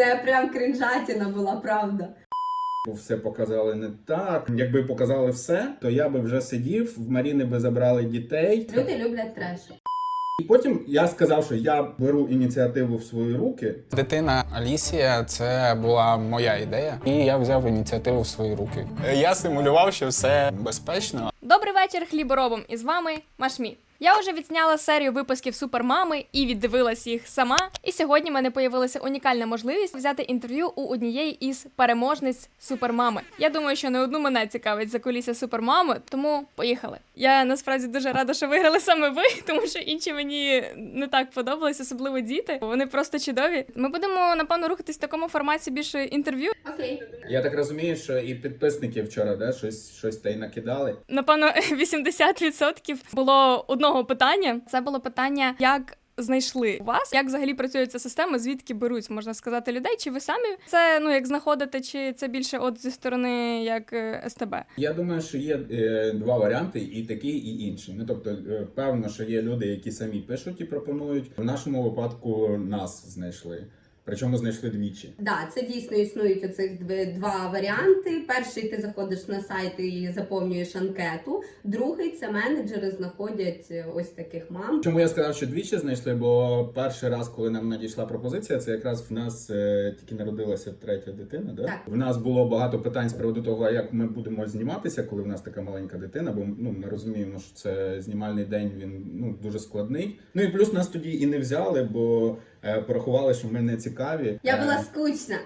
Це прям крінжатіна була, правда. Бо все показали не так. Якби показали все, то я би вже сидів, в Маріни би забрали дітей. Люди люблять треш. І потім я сказав, що я беру ініціативу в свої руки. Дитина Алісія це була моя ідея, і я взяв ініціативу в свої руки. Я симулював, що все безпечно, Добрий вечір, хліборобом! І з вами Машмі. Я вже відзняла серію випусків Супермами і віддивилась їх сама. І сьогодні в мене появилася унікальна можливість взяти інтерв'ю у однієї із переможниць Супермами. Я думаю, що не одну мене цікавить за кулісся Супермами, тому поїхали. Я насправді дуже рада, що виграли саме ви, тому що інші мені не так подобались, особливо діти. Вони просто чудові. Ми будемо напевно рухатись в такому форматі більше інтерв'ю. Окей. Я так розумію, що і підписники вчора да, щось, щось та й накидали. Напевно, 80% було одного питання. Це було питання, як. Знайшли вас, як взагалі працює ця система, звідки беруть, можна сказати, людей? Чи ви самі це ну як знаходите, чи це більше от зі сторони як е, СТБ? Я думаю, що є е, два варіанти: і такий, і інший. Ну тобто, е, певно, що є люди, які самі пишуть і пропонують. В нашому випадку нас знайшли. Причому знайшли двічі. Да, це дійсно існують оцих два варіанти. Перший ти заходиш на сайт і заповнюєш анкету. Другий це менеджери знаходять е, ось таких мам. Чому я сказав, що двічі знайшли? Бо перший раз, коли нам надійшла пропозиція, це якраз в нас е, тільки народилася третя дитина. Да? Так. В нас було багато питань з приводу того, як ми будемо зніматися, коли в нас така маленька дитина. Бо ну ми розуміємо, що це знімальний день він ну дуже складний. Ну і плюс нас тоді і не взяли, бо порахували, що ми не цікаві. Я Е, була скучна.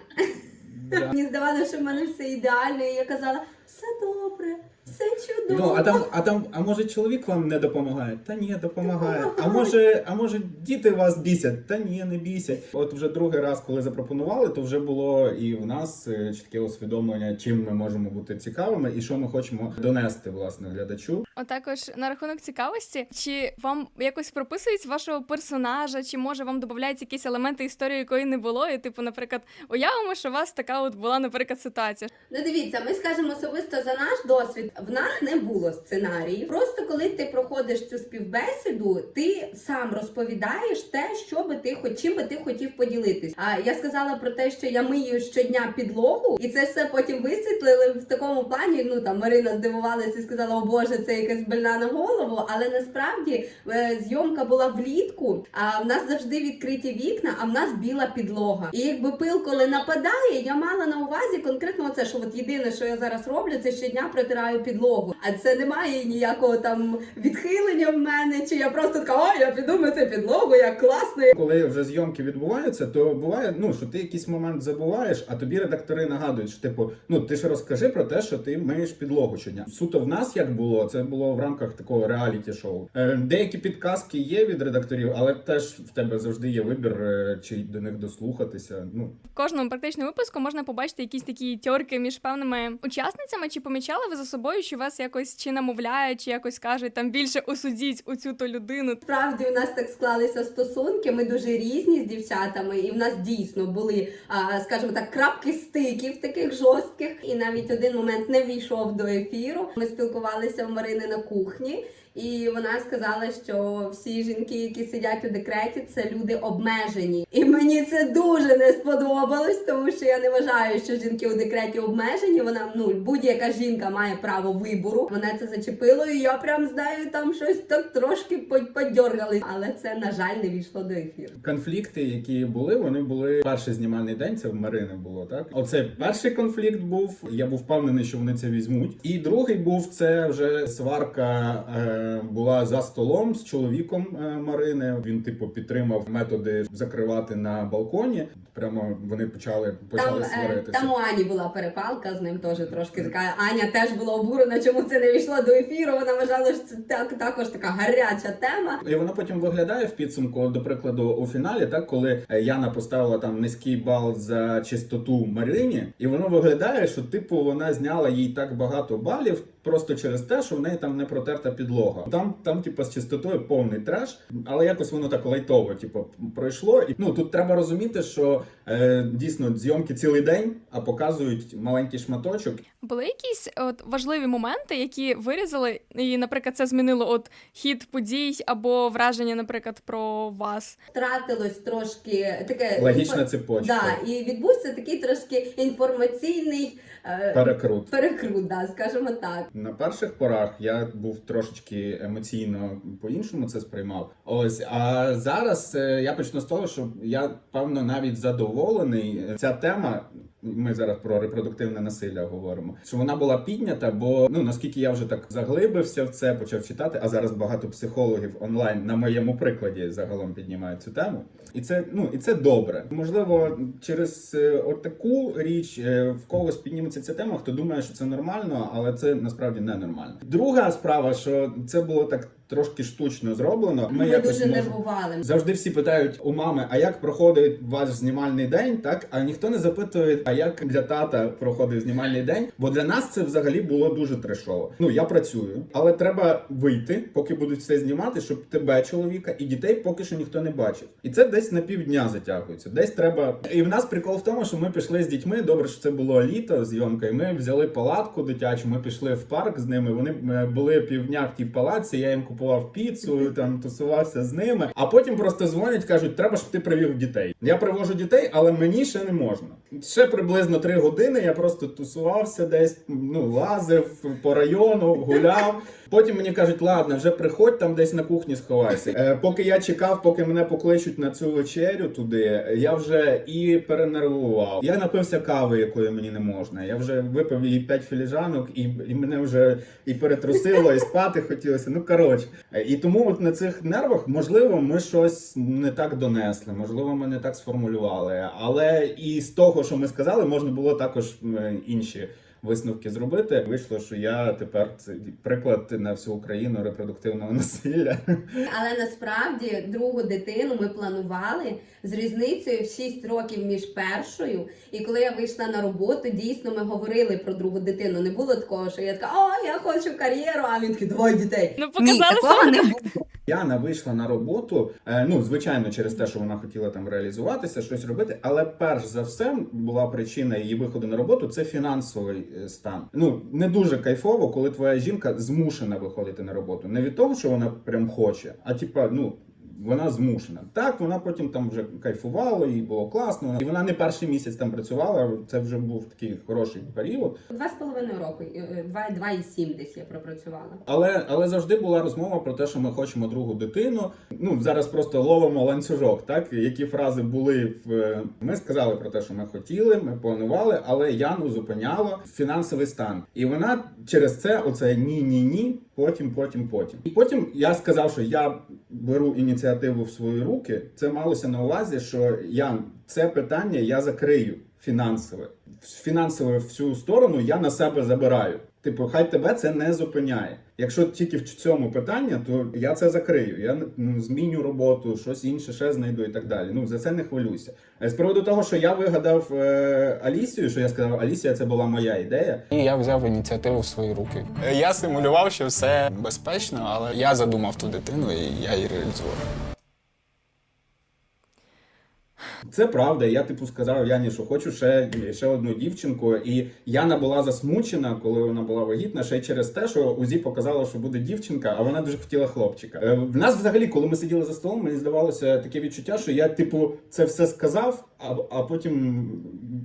Мені здавалося, що в мене все ідеально, і я казала, все добре, все чудово. Ну, а там, а там, а може чоловік вам не допомагає? Та ні, допомагає. А може, а може діти вас бісять? Та ні, не бісять. От вже другий раз, коли запропонували, то вже було і в нас е, чітке усвідомлення, чим ми можемо бути цікавими і що ми хочемо донести власне глядачу. А також на рахунок цікавості, чи вам якось прописують вашого персонажа, чи може вам додаються якісь елементи історії, якої не було, і типу, наприклад, уявимо, що у вас така от була, наприклад, ситуація. Ну дивіться, ми скажемо особисто за наш досвід. В нас не було сценаріїв. Просто коли ти проходиш цю співбесіду, ти сам розповідаєш те, що би ти хоч чим би ти хотів поділитись. А я сказала про те, що я мию щодня підлогу, і це все потім висвітлили в такому плані. Ну там Марина здивувалася і сказала, о Боже, це якась больна на голову. Але насправді е, зйомка була влітку. А в нас завжди відкриті вікна, а в нас біла підлога. І якби пил, коли нападає, я мала на увазі конкретно це, що от єдине, що я зараз роблю, це щодня протираю підлогу. А це немає ніякого там відхилення в мене, чи я просто така, о, я піду мити підлогу, як класно. Коли вже зйомки відбуваються, то буває, ну що ти якийсь момент забуваєш, а тобі редактори нагадують, що типу, ну ти ж розкажи про те, що ти миєш підлогу щодня. Суто в нас як було, це було в рамках такого реаліті шоу. Е, деякі підказки є від редакторів, але теж в тебе завжди є вибір, е, чи до них дослухатися. Ну В кожному практичному випуску можна побачити якісь такі тьорки між певними учасницями. Чи помічали ви за собою, що вас якось чи намовляють, чи якось кажуть там більше осудіть у цю то людину? Справді у нас так склалися стосунки. Ми дуже різні з дівчатами, і в нас дійсно були, скажімо так, крапки стиків таких жорстких. І навіть один момент не війшов до ефіру. Ми спілкувалися в Марини на кухні. І вона сказала, що всі жінки, які сидять у декреті, це люди обмежені. І мені це дуже не сподобалось, тому що я не вважаю, що жінки у декреті обмежені. Вона ну будь-яка жінка має право вибору. Мене це зачепило, і я прям знаю, там щось так трошки по- подьоргали. Але це на жаль не війшло до ефіру. конфлікти, які були, вони були перший знімальний день. Це в Марини було так. Оце перший конфлікт був. Я був впевнений, що вони це візьмуть. І другий був це вже сварка е, була за столом з чоловіком е, Марини. Він типу підтримав методи закривати на балконі. Прямо вони почали почали Там, е, сваритися. там у Ані була перепалка з ним теж трошки така. Аня теж була обурена, чому це не війшло до ефіру. Вона вважала, що це так, також така гаряча тема. І воно потім виглядає в підсумку, до прикладу, у фіналі, так коли е, Яна поставила там низький бал за чистоту Марині, і воно виглядає, що типу вона зняла їй так багато балів. Просто через те, що в неї там не протерта підлога. Там, там, типу, з чистотою повний треш, але якось воно так лайтово, типу, пройшло. І ну тут треба розуміти, що е, дійсно зйомки цілий день, а показують маленький шматочок. Були якісь от важливі моменти, які вирізали, і, наприклад, це змінило от хід подій або враження, наприклад, про вас. Втратилось трошки таке Логічна інфо- цепочка. Да, і відбувся такий трошки інформаційний е, Перекрут. перекрут, да, скажімо так. На перших порах я був трошечки емоційно по-іншому це сприймав. Ось а зараз е, я почну з того, що я певно навіть задоволений. Ця тема. Ми зараз про репродуктивне насилля говоримо. Що вона була піднята, бо ну наскільки я вже так заглибився в це, почав читати. А зараз багато психологів онлайн на моєму прикладі загалом піднімають цю тему. І це ну і це добре. Можливо, через е, отаку річ е, в когось підніметься ця тема, хто думає, що це нормально, але це насправді не нормально. Друга справа, що це було так трошки штучно зроблено. Ми, якось дуже може- нервували. Завжди всі питають у мами, а як проходить ваш знімальний день, так? А ніхто не запитує, а як для тата проходив знімальний день. Бо для нас це взагалі було дуже трешово. Ну я працюю, але треба вийти, поки будуть все знімати, щоб тебе, чоловіка, і дітей поки що ніхто не бачив. І це десь на півдня затягується. Десь треба. І в нас прикол в тому, що ми пішли з дітьми. Добре, що це було літо, зйомка, і ми взяли палатку дитячу. Ми пішли в парк з ними. Вони е, були півдня в тій палаці. Я їм купував піцу, там тусувався з ними. А потім просто дзвонять, кажуть, треба, щоб ти привів дітей. Я привожу дітей, але мені ще не можна. Ще приблизно три години я просто тусувався десь, ну лазив по району, гуляв. Потім мені кажуть, ладно, вже приходь там десь на кухні сховайся. Е, поки я чекав, поки мене покличуть на цю вечерю туди, я вже і перенервував. Я напився кави, якої мені не можна. Я вже випив її п'ять філіжанок, і, і мене вже і перетрусило, і спати хотілося. Ну коротше. Е, І тому от на цих нервах, можливо, ми щось не так донесли, можливо, ми не так сформулювали. Але і з того, що ми сказали, можна було також інші висновки зробити. Вийшло, що я тепер це приклад на всю Україну репродуктивного насилля. Але насправді другу дитину ми планували з різницею в 6 років між першою. І коли я вийшла на роботу, дійсно ми говорили про другу дитину. Не було такого, що я така, о, я хочу кар'єру, а він такий, давай дітей. Ну, Ні, показали такого не було. Яна вийшла на роботу, е, ну звичайно, через те, що вона хотіла там реалізуватися, щось робити. Але перш за все була причина її виходу на роботу це фінансовий стан. Ну не дуже кайфово, коли твоя жінка змушена виходити на роботу. Не від того, що вона прям хоче, а типа, ну. Вона змушена. Так, вона потім там вже кайфувала, їй було класно. І вона не перший місяць там працювала. Це вже був такий хороший період. Два з половиною роки, е, е, два, два і сім десь я пропрацювала. Але, але завжди була розмова про те, що ми хочемо другу дитину. Ну зараз просто ловимо ланцюжок, так які фрази були в ми сказали про те, що ми хотіли, ми планували, але Яну зупиняло фінансовий стан, і вона через це оце ні, ні, ні. Потім, потім, потім. І потім я сказав, що я беру ініціативу в свої руки. Це малося на увазі, що я це питання я закрию фінансове. Фінансове всю сторону я на себе забираю. Типу, хай тебе це не зупиняє. Якщо тільки в цьому питання, то я це закрию. Я ну, зміню роботу, щось інше ще знайду і так далі. Ну за це не хвилюйся. Е, З приводу того, що я вигадав е, Алісію, що я сказав, Алісія, це була моя ідея. І я взяв ініціативу в свої руки. Я симулював, що все безпечно, але я задумав ту дитину і я її реалізував. Це правда. Я типу сказав Яні, що хочу ще, ще одну дівчинку. І Яна була засмучена, коли вона була вагітна, ще через те, що УЗІ показало, що буде дівчинка, а вона дуже хотіла хлопчика. Е, В нас взагалі, коли ми сиділи за столом, мені здавалося таке відчуття, що я, типу, це все сказав, а, а потім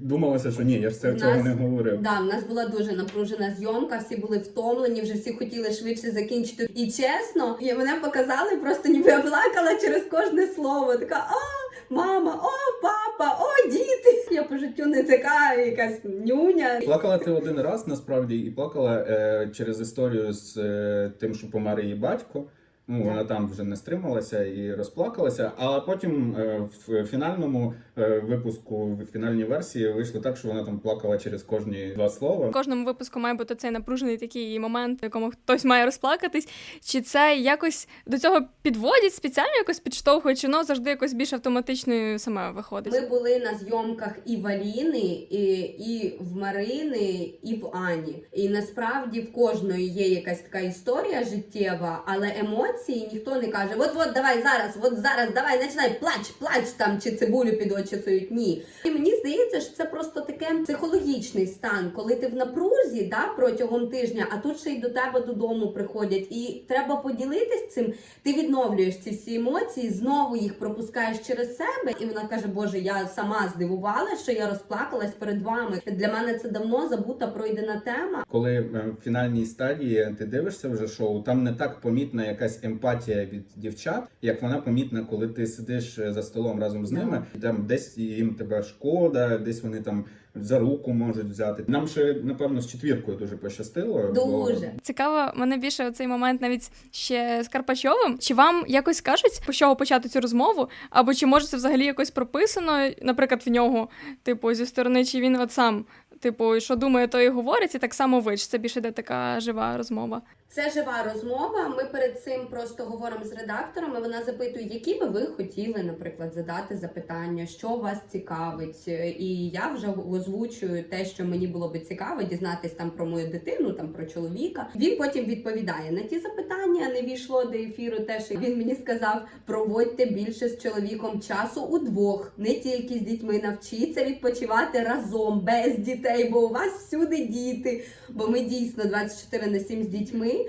думалося, що ні, я ж це В цього нас- не говорив. Да, в нас була дуже напружена зйомка, всі були втомлені, вже всі хотіли швидше закінчити. І чесно, і мене показали, просто ніби я плакала через кожне слово. Така о, мама, о, папа, о, діти. Я по життю не така якась нюня. Плакала ти один раз насправді і плакала е, через історію з е, тим, що помер її батько. Ну, вона там вже не стрималася і розплакалася. А потім е, в фінальному е, випуску, в фінальній версії вийшло так, що вона там плакала через кожні два слова. В кожному випуску має бути цей напружений такий момент, в якому хтось має розплакатись. Чи це якось до цього підводять спеціально якось підштовхують, чи воно завжди якось більш автоматично саме виходить? Ми були на зйомках і в Аліни, і, і в Марини, і в Ані. І насправді в кожної є якась така історія життєва, але емоції ніхто не каже: от от давай зараз, от зараз, давай, починай, плач, плач там чи цибулю під очі сують. Ні. І мені здається, що це просто таке психологічний стан, коли ти в напрузі да, протягом тижня, а тут ще й до тебе додому приходять. І треба поділитись цим. Ти відновлюєш ці всі емоції, знову їх пропускаєш через себе, і вона каже: Боже, я сама здивувала, що я розплакалась перед вами. Для мене це давно забута пройдена тема. Коли е, в фінальній стадії ти дивишся вже шоу, там не так помітна якась емпатія від дівчат, як вона помітна, коли ти сидиш е, за столом разом з ними. І там десь їм тебе шкода, десь вони там за руку можуть взяти. Нам ще напевно з четвіркою дуже пощастило. бо- Дуже Цікаво, мене більше оцей момент навіть ще з Карпачовим. Чи вам якось кажуть, по чого почати цю розмову? Або чи може це взагалі якось прописано, наприклад, в нього, типу, зі сторони, чи він от сам, типу, що думає, то і говорить, і так само ви, це більше йде така жива розмова? Це жива розмова. Ми перед цим просто говоримо з редакторами. Вона запитує, які би ви хотіли, наприклад, задати запитання, що вас цікавить. І я вже озвучую те, що мені було би цікаво, дізнатись там про мою дитину, там про чоловіка. Він потім відповідає на ті запитання. Не війшло до ефіру. Те, що він мені сказав: проводьте більше з чоловіком часу удвох, не тільки з дітьми. Навчіться відпочивати разом без дітей, бо у вас всюди діти. Бо ми дійсно 24 на 7 з дітьми.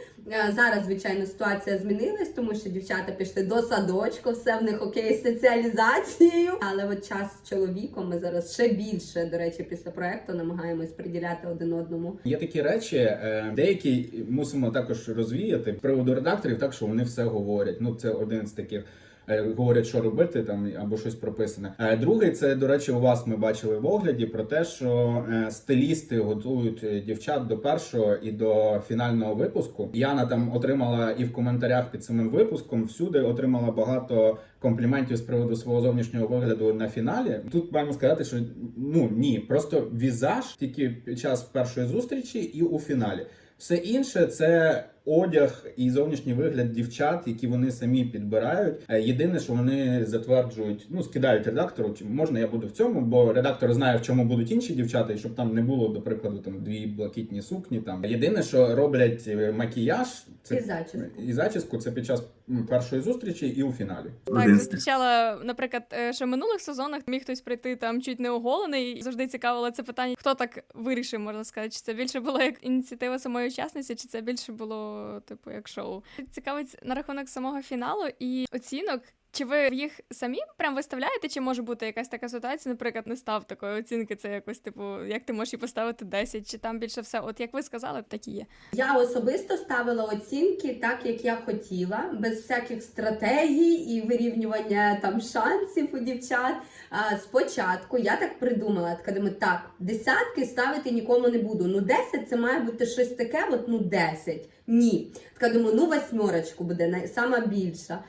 Зараз, звичайно, ситуація змінилась, тому що дівчата пішли до садочку, все в них окей з соціалізацією. Але от час з чоловіком ми зараз ще більше, до речі, після проекту намагаємось приділяти один одному. Є такі речі, е, деякі мусимо також розвіяти приводу редакторів, так що вони все говорять. Ну це один з таких. Е, Говорять, що робити там або щось прописане. Е, Другий, це до речі, у вас ми бачили в огляді про те, що е, стилісти готують дівчат до першого і до фінального випуску. Яна там отримала і в коментарях під самим випуском всюди отримала багато компліментів з приводу свого зовнішнього вигляду на фіналі. Тут маємо сказати, що ну ні, просто візаж тільки під час першої зустрічі і у фіналі. Все інше це одяг і зовнішній вигляд дівчат, які вони самі підбирають. Е, Єдине, що вони затверджують, ну скидають редактору, чи можна я буду в цьому, бо редактор знає, в чому будуть інші дівчата, і щоб там не було, до прикладу, там дві блакитні сукні. Там єдине, що роблять е, макіяж, це І зачіску. і зачіску це під час першої зустрічі і у фіналі. Так, зустрічала, наприклад, е, що в минулих сезонах міг хтось прийти там чуть не оголений. І завжди цікавило це питання, хто так вирішив, можна сказати, чи це більше було як ініціатива самої учасниці, чи це більше було, типу, як шоу. Цікавить на рахунок самого фіналу і оцінок. Чи ви їх самі прям виставляєте, чи може бути якась така ситуація, наприклад, не став такої оцінки, це якось, типу, як ти можеш їй поставити 10, чи там більше все, от як ви сказали, так і є. Я особисто ставила оцінки так, як я хотіла, без всяких стратегій і вирівнювання там шансів у дівчат. А, спочатку я так придумала, така думаю, так, десятки ставити нікому не буду. Ну, 10 це має бути щось таке, от ну 10. Ні. Така думаю, ну восьмерочку буде най- сама більша.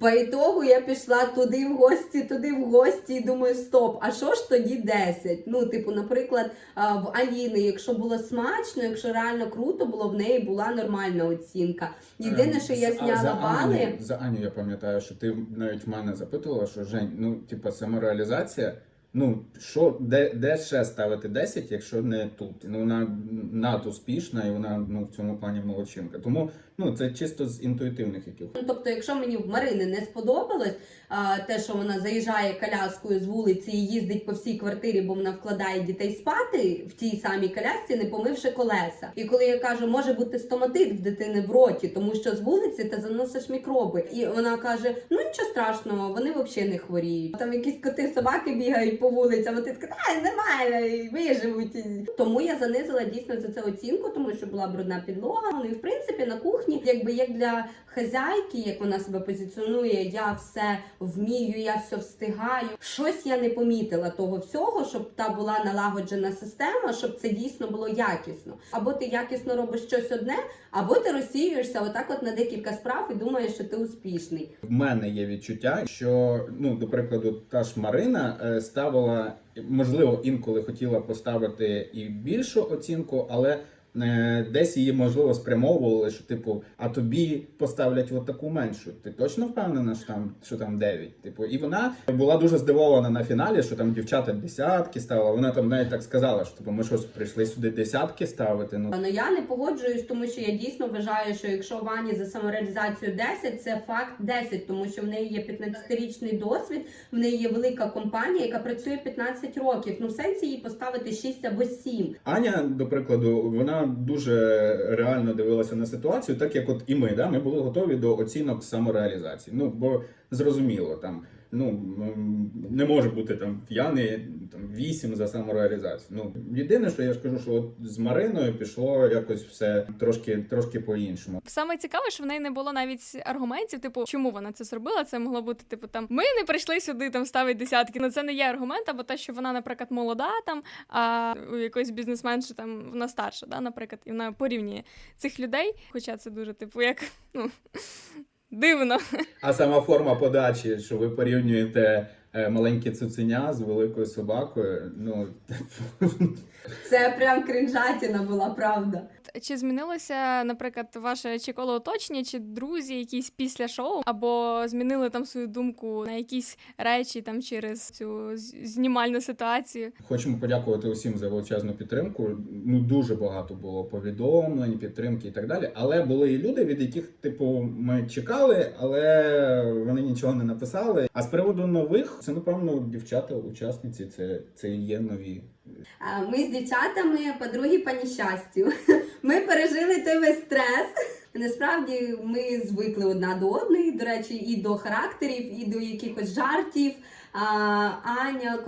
По ітогу я пішла туди в гості, туди в гості, і думаю, стоп, а що ж тоді 10? Ну, типу, наприклад, в Аліни, якщо було смачно, якщо реально круто було, в неї була нормальна оцінка. Єдине, що я зняла за бали. Аню, за Аню я пам'ятаю, що ти навіть в мене запитувала, що Жень, ну типа самореалізація. Ну що, де, де ще ставити 10, якщо не тут? Ну вона надуспішна і вона ну в цьому плані молодчинка. Тому ну це чисто з інтуїтивних яких. Ну, тобто, якщо мені в Марини не сподобалось а, те, що вона заїжджає коляскою з вулиці і їздить по всій квартирі, бо вона вкладає дітей спати в тій самій колясці, не помивши колеса. І коли я кажу, може бути стоматит в дитини в роті, тому що з вулиці ти заносиш мікроби. І вона каже: ну нічого страшного, вони взагалі не хворіють. Там якісь коти, собаки бігають по вулицям, а ти така, нормально, виживуть. Тому я занизила дійсно за це оцінку, тому що була брудна підлога. Ну і в принципі на кухні. Кухні. Якби як для хазяйки, як вона себе позиціонує, я все вмію, я все встигаю. Щось я не помітила того всього, щоб та була налагоджена система, щоб це дійсно було якісно. Або ти якісно робиш щось одне, або ти розсіюєшся отак, от на декілька справ і думаєш, що ти успішний. В мене є відчуття, що ну, до прикладу, та ж Марина е, ставила, можливо, інколи хотіла поставити і більшу оцінку, але десь її можливо спрямовували, що типу, а тобі поставлять от таку меншу. Ти точно впевнена, що там що там 9? Типу, і вона була дуже здивована на фіналі, що там дівчата десятки ставила. Вона там навіть так сказала, що типу, ми щось прийшли сюди десятки ставити. Ну Ну я не погоджуюсь, тому що я дійсно вважаю, що якщо Вані за самореалізацію 10, це факт 10, тому що в неї є 15-річний досвід, в неї є велика компанія, яка працює 15 років. Ну в сенсі їй поставити 6 або 7. Аня, до прикладу, вона дуже реально дивилася на ситуацію, так як от і ми, да, ми були готові до оцінок самореалізації. Ну бо зрозуміло, там ну не може бути там в Яни там вісім за самореалізацію. Ну єдине, що я ж кажу, що от з Мариною пішло якось все трошки трошки по-іншому. Саме цікаве, що в неї не було навіть аргументів, типу, чому вона це зробила. Це могло бути, типу, там ми не прийшли сюди там ставити десятки. Ну це не є аргумент, або те, що вона, наприклад, молода там, а у якоїсь бізнесменші там вона старша, да, наприклад, і вона порівнює цих людей. Хоча це дуже, типу, як ну дивно. А сама форма подачі, що ви порівнюєте е, маленьке цуценя з великою собакою. Ну Це прям кринжатіна була правда. Чи змінилося, наприклад, ваше чи коло оточення, чи друзі якісь після шоу, або змінили там свою думку на якісь речі там через цю знімальну ситуацію? Хочемо подякувати усім за величезну підтримку. Ну дуже багато було повідомлень, підтримки і так далі. Але були і люди, від яких, типу, ми чекали, але вони нічого не написали. А з приводу нових, це напевно дівчата, учасниці, це, це є нові. Ми з дівчатами подруги по нещастю. Ми пережили той весь стрес. Насправді ми звикли одна до одної, до речі, і до характерів, і до якихось жартів. Аня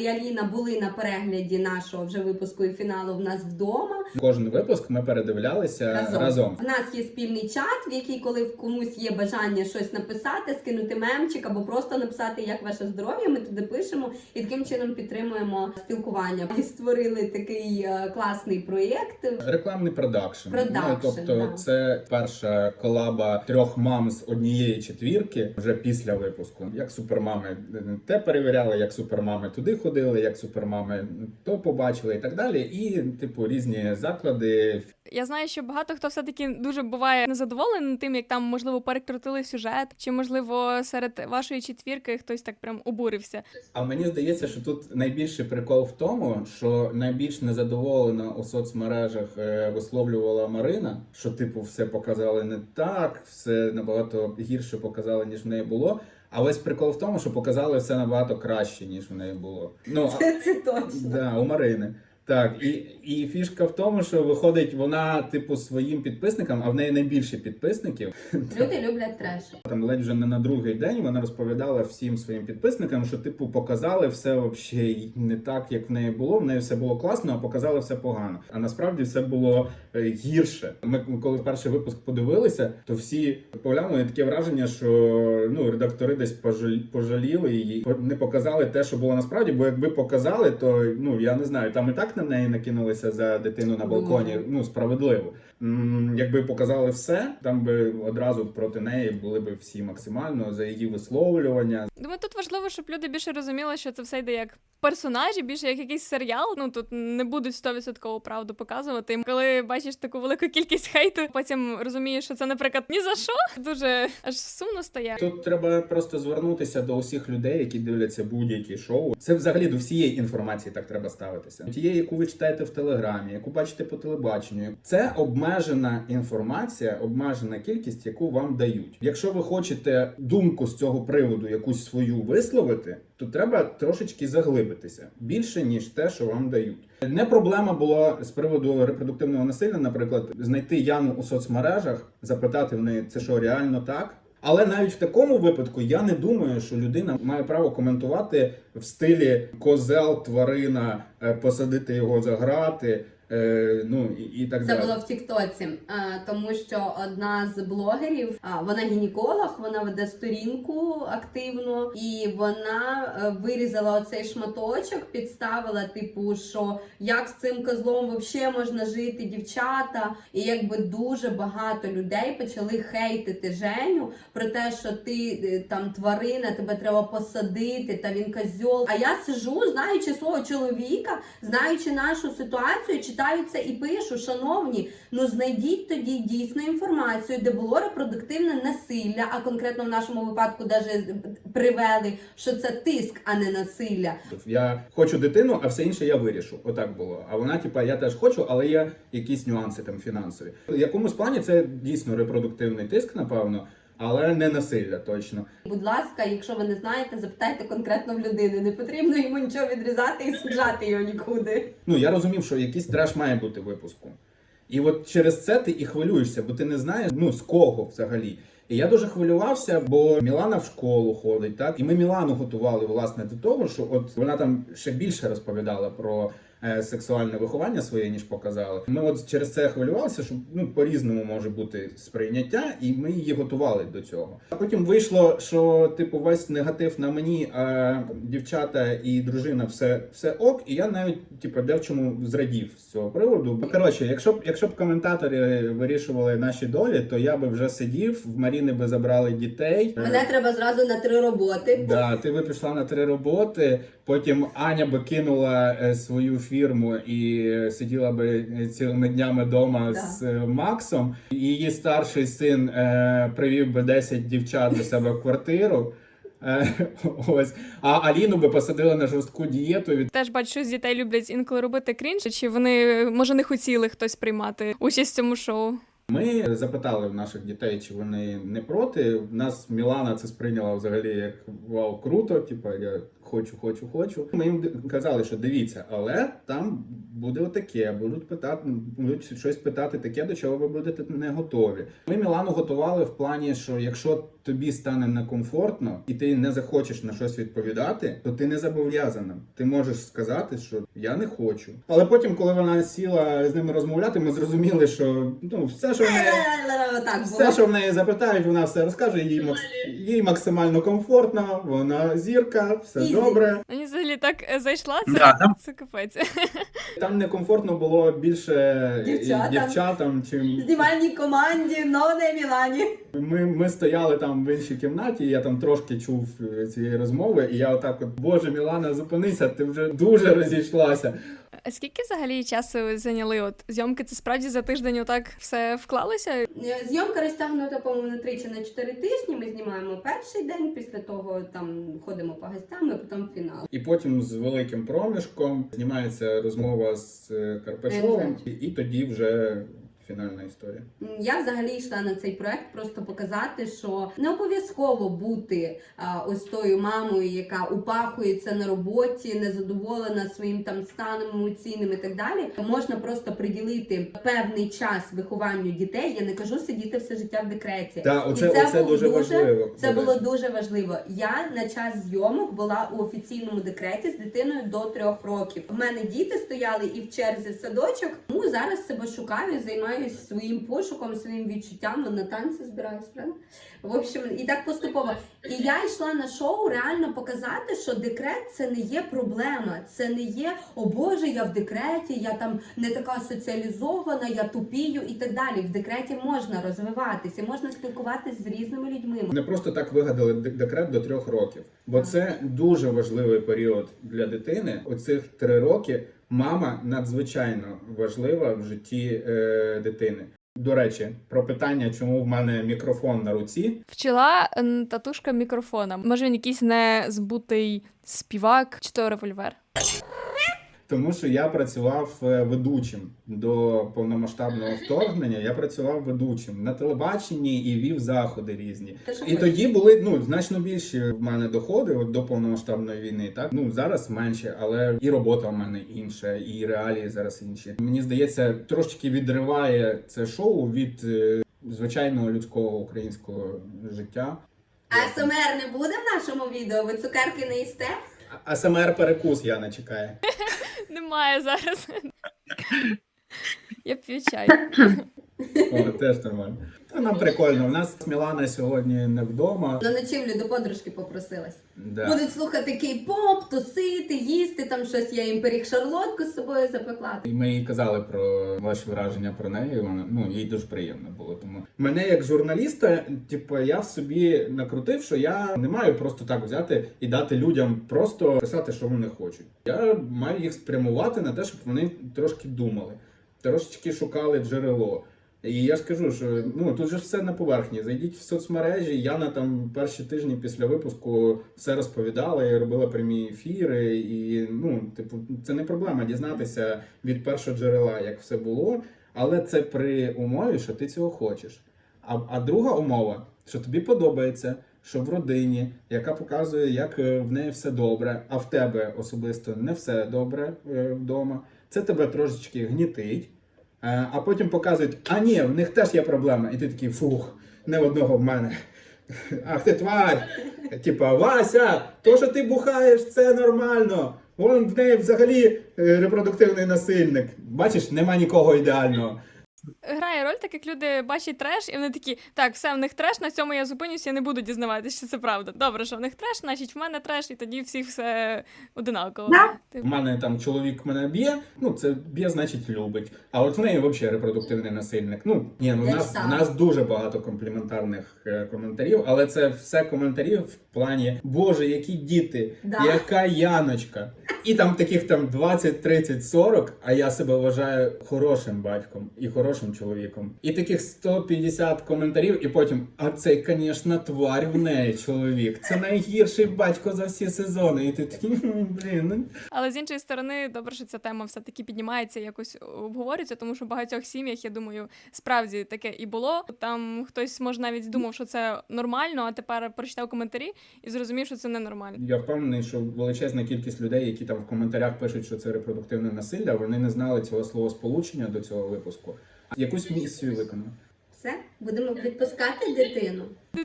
і Аліна були на перегляді нашого вже випуску і фіналу в нас вдома. Кожен випуск ми передивлялися Разом. разом. В нас є спільний чат, в який, коли в комусь є бажання щось написати, скинути мемчик або просто написати, як ваше здоров'я, ми туди пишемо і таким чином підтримуємо спілкування. І створили такий е, класний проєкт. Рекламний продакшн. Продакшн, ну, тобто, да. це перша колаба трьох мам з однієї четвірки вже після випуску. Як супермами те перевіряли, як супермами туди ходили, як супермами то побачили і так далі. І, типу, різні заклади. Я знаю, що багато хто все-таки дуже буває незадоволений тим, як там можливо перекрутили сюжет, чи можливо серед вашої четвірки хтось так прям обурився. А мені здається, що тут найбільший прикол в тому, що найбільш незадоволена у соцмережах е, висловлювала Марина, що типу все показали не так, все набагато гірше показали, ніж в неї було. А весь прикол в тому, що показали все набагато краще, ніж в неї було. Ну Це, це точно. да, у Марини. Так, і, і фішка в тому, що виходить вона, типу, своїм підписникам, а в неї найбільше підписників. Люди люблять треш. Там ледь вже не на другий день вона розповідала всім своїм підписникам, що типу показали все вообще не так, як в неї було. В неї все було класно, а показали все погано. А насправді все було е, гірше. Ми коли перший випуск подивилися, то всі поглянули таке враження, що ну редактори десь пожаль- пожаліли її, не показали те, що було насправді. Бо якби показали, то ну я не знаю, там і так на неї накинулися за дитину на балконі. Думаю. Ну справедливо. М, Якби показали все, там би одразу проти неї були б всі максимально за її висловлювання. Думаю, тут важливо, щоб люди більше розуміли, що це все йде як персонажі, більше як якийсь серіал. Ну тут не будуть 100% правду показувати. Коли бачиш таку велику кількість хейту, потім розумієш, що це, наприклад, ні за що. Дуже аж сумно стає. Тут треба просто звернутися до усіх людей, які дивляться будь-які шоу. Це взагалі до всієї інформації так треба ставитися. Тієї, яку ви читаєте в телеграмі, яку бачите по телебаченню. Це обмежена інформація, обмежена кількість, яку вам дають. Якщо ви хочете думку з цього приводу якусь свою висловити, то треба трошечки заглибитися більше ніж те, що вам дають. Не проблема була з приводу репродуктивного насилля, наприклад, знайти Яну у соцмережах, запитати в неї, це що реально так. Але навіть в такому випадку я не думаю, що людина має право коментувати в стилі козел, тварина, е, посадити його за грати. Е, ну і, і так Це далі. було в Тіктоці, е, тому що одна з блогерів, а, вона гінеколог, вона веде сторінку активно, і вона е, вирізала оцей шматочок, підставила, типу, що як з цим козлом взагалі можна жити, дівчата. І якби дуже багато людей почали хейтити Женю про те, що ти там тварина, тебе треба посадити, та він козьол. А я сижу, знаючи свого чоловіка, знаючи нашу ситуацію, це і пишу, шановні, ну знайдіть тоді дійсно інформацію, де було репродуктивне насилля, а конкретно в нашому випадку даже привели, що це тиск, а не насилля. Я хочу дитину, а все інше я вирішу. Отак було. А вона, типа, я теж хочу, але є якісь нюанси там фінансові. В якомусь плані це дійсно репродуктивний тиск, напевно, але не насилля точно. Будь ласка, якщо ви не знаєте, запитайте конкретно в людини. Не потрібно йому нічого відрізати і саджати його нікуди. Ну я розумів, що якийсь треш має бути в випуску. І от через це ти і хвилюєшся, бо ти не знаєш, ну з кого взагалі. І я дуже хвилювався, бо Мілана в школу ходить, так і ми Мілану готували власне до того, що от вона там ще більше розповідала про сексуальне виховання своє, ніж показали. Ми от через це хвилювалися, що ну по-різному може бути сприйняття, і ми її готували до цього. А потім вийшло, що типу весь негатив на мені, а дівчата і дружина все, все ок, і я навіть типу дечому зрадів з цього приводу. Коротше, якщо б якщо б коментатори вирішували наші долі, то я би вже сидів, в Маріни би забрали дітей. Мене треба зразу на три роботи. Да, ти би пішла на три роботи. Потім Аня би кинула е, свою фірму і сиділа би цілими днями вдома Да. з е, Максом. І Її старший син е, привів би 10 дівчат до себе в квартиру. Е, ось. А Аліну би посадили на жорстку дієту від Теж бачу, що з дітей люблять інколи робити крінж, чи вони може не хотіли хтось приймати участь в цьому шоу. Ми запитали в наших дітей, чи вони не проти. В нас Мілана це сприйняла взагалі як вау, круто. Типа я хочу, хочу, хочу. Ми їм казали, що дивіться, але там буде отаке, будуть питати, будуть щось питати таке, до чого ви будете не готові. Ми Мілану готували в плані, що якщо тобі стане некомфортно і ти не захочеш на щось відповідати, то ти не зобов'язана. Ти можеш сказати, що я не хочу. Але потім, коли вона сіла з ними розмовляти, ми зрозуміли, що ну все, що в неї. Все, що в неї запитають, вона все розкаже. Їй, макс- їй максимально комфортно, вона зірка, все Ізі. добре. Мені взагалі так е, зайшла, це, Да, там- це капець. Там некомфортно було більше Дівчатам. дівчатам, чим Знімальній команді, но не Мілані. ми, ми стояли там в іншій кімнаті. Я там трошки чув е, цієї розмови, і я отак, от Боже, Мілана, зупинися, ти вже дуже розійшлася. А скільки взагалі часу зайняли от зйомки? Це справді за тиждень отак все вклалося? Е, Зйомка розтягнута, по-моєму, на 3 чи на 4 тижні. Ми знімаємо перший день, після того там ходимо по гостям, і потім фінал. І потім з великим проміжком знімається розмова з Карпешовим, і, і тоді вже фінальна історія. Я взагалі йшла на цей проект просто показати, що не обов'язково бути а, ось тою мамою, яка упахується на роботі, незадоволена своїм там станом емоційним і так далі. Можна просто приділити певний час вихованню дітей. Я не кажу сидіти все життя в декреті. Так, оце, І це оце був дуже важливо. Це було дуже важливо. Я на час зйомок була у офіційному декреті з дитиною до трьох років. У мене діти стояли і в черзі в садочок. Тому зараз себе шукаю, займаюся своїм пошуком, своїм відчуттям. На танці збираюсь, правда? В общем, і так поступово. І я йшла на шоу реально показати, що декрет це не є проблема. Це не є о Боже, я в декреті, я там не така соціалізована, я тупію і так далі. В декреті можна розвиватися, можна спілкуватися з різними людьми. Не просто так вигадали декрет до трьох років, бо це дуже важливий період для дитини. Оцих три роки мама надзвичайно важлива в житті е, дитини. До речі, про питання, чому в мене мікрофон на руці. Вчила татушка мікрофона. Може, він якийсь незбутий співак чи то револьвер. Тому що я працював е, ведучим до повномасштабного вторгнення. Я працював ведучим на телебаченні і вів заходи різні. І тоді були ну значно більші в мене доходи от, до повномасштабної війни. Так ну зараз менше, але і робота в мене інша, і реалії зараз інші. Мені здається, трошки відриває це шоу від е, звичайного людського українського життя. А СМР не буде в нашому відео? Ви цукерки не їсте? А СМР перекус Яна чекає. Немає зараз. Я п'ю чай. О, теж нормально. Та нам прикольно. У нас Мілана сьогодні не вдома. На ночівлю до подружки попросилась. Да. Будуть слухати кей-поп, тусити, їсти там щось. Я їм пиріг шарлотку з собою запекла. І ми їй казали про ваші враження про неї. Вона ну їй дуже приємно було. Тому мене як журналіста, типу, я в собі накрутив, що я не маю просто так взяти і дати людям просто писати, що вони хочуть. Я маю їх спрямувати на те, щоб вони трошки думали, трошечки шукали джерело. І я ж кажу, що ну тут же все на поверхні. Зайдіть в соцмережі. Яна там перші тижні після випуску все розповідала і робила прямі ефіри. І ну, типу, це не проблема дізнатися від першого джерела, як все було. Але це при умові, що ти цього хочеш. А, а друга умова, що тобі подобається, що в родині, яка показує, як е, в неї все добре, а в тебе особисто не все добре е, вдома. Це тебе трошечки гнітить. Е, А потім показують, а ні, в них теж є проблема. І ти такий фух, не одного в мене. Ах ти тварь! Типа, Вася, то, що ти бухаєш, це нормально. Вон в неї взагалі е, репродуктивний насильник. Бачиш, нема нікого ідеального. Грає роль, так як люди бачать треш, і вони такі, так, все, в них треш, на цьому я зупинюся, я не буду дізнаватися, що це правда. Добре, що в них треш, значить в мене треш, і тоді всіх все одинаково. Типу, У мене там чоловік мене б'є, ну це б'є, значить любить. А от в неї взагалі репродуктивний насильник. Ну ні, ну в нас, в нас дуже багато компліментарних е, коментарів, але це все коментарі в плані Боже, які діти, Да. яка Яночка. І там таких там 20, 30, 40, а я себе вважаю хорошим батьком і хорошим чоловіком. І таких 150 коментарів, і потім, а цей, звісно, тварь в неї чоловік. Це найгірший батько за всі сезони. І ти такий, блін, ну Але з іншої сторони, добре, що ця тема все-таки піднімається, якось обговорюється, тому що в багатьох сім'ях, я думаю, справді таке і було. Там хтось може навіть думав, що це нормально, а тепер прочитав коментарі і зрозумів, що це ненормально. Я впевнений, що величезна кількість людей, які там в коментарях пишуть, що це репродуктивне насилля, вони не знали цього словосполучення до цього випуску. Якусь місію виконав. Все, будемо відпускати дитину. Ну,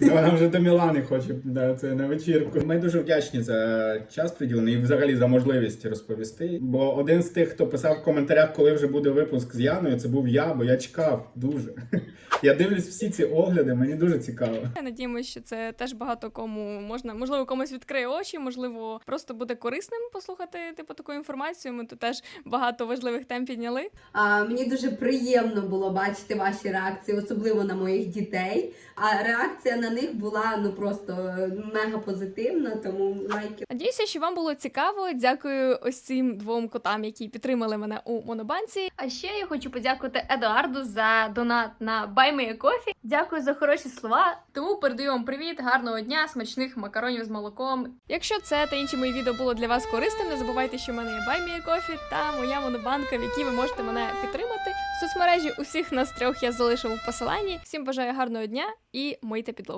Вона вже до Мілани хоче да, це на вечірку. Ми дуже вдячні за час приділений і взагалі за можливість розповісти. Бо один з тих, хто писав в коментарях, коли вже буде випуск з Яною, це був я, бо я чекав дуже. Я дивлюсь всі ці огляди, мені дуже цікаво. Я надіємося, що це теж багато кому можна, можливо, комусь відкриє очі, можливо, просто буде корисним послухати типу таку інформацію. Ми тут теж багато важливих тем підняли. А, мені дуже приємно було бачити ваші реакції, особливо на моїх дітей. А реакція на них була ну просто мега позитивна, тому лайки. Надіюся, що вам було цікаво. Дякую ось цим двом котам, які підтримали мене у монобанці. А ще я хочу подякувати Едуарду за донат на Me. Дякую за хороші слова. Тому передаю вам привіт, гарного дня, смачних макаронів з молоком. Якщо це та інші мої відео було для вас корисним, не забувайте, що в мене є Me та моя монобанка, в якій ви можете мене підтримати. В соцмережі усіх нас трьох я залишив у посиланні. Всім бажаю гарного дня і мийте підлогу.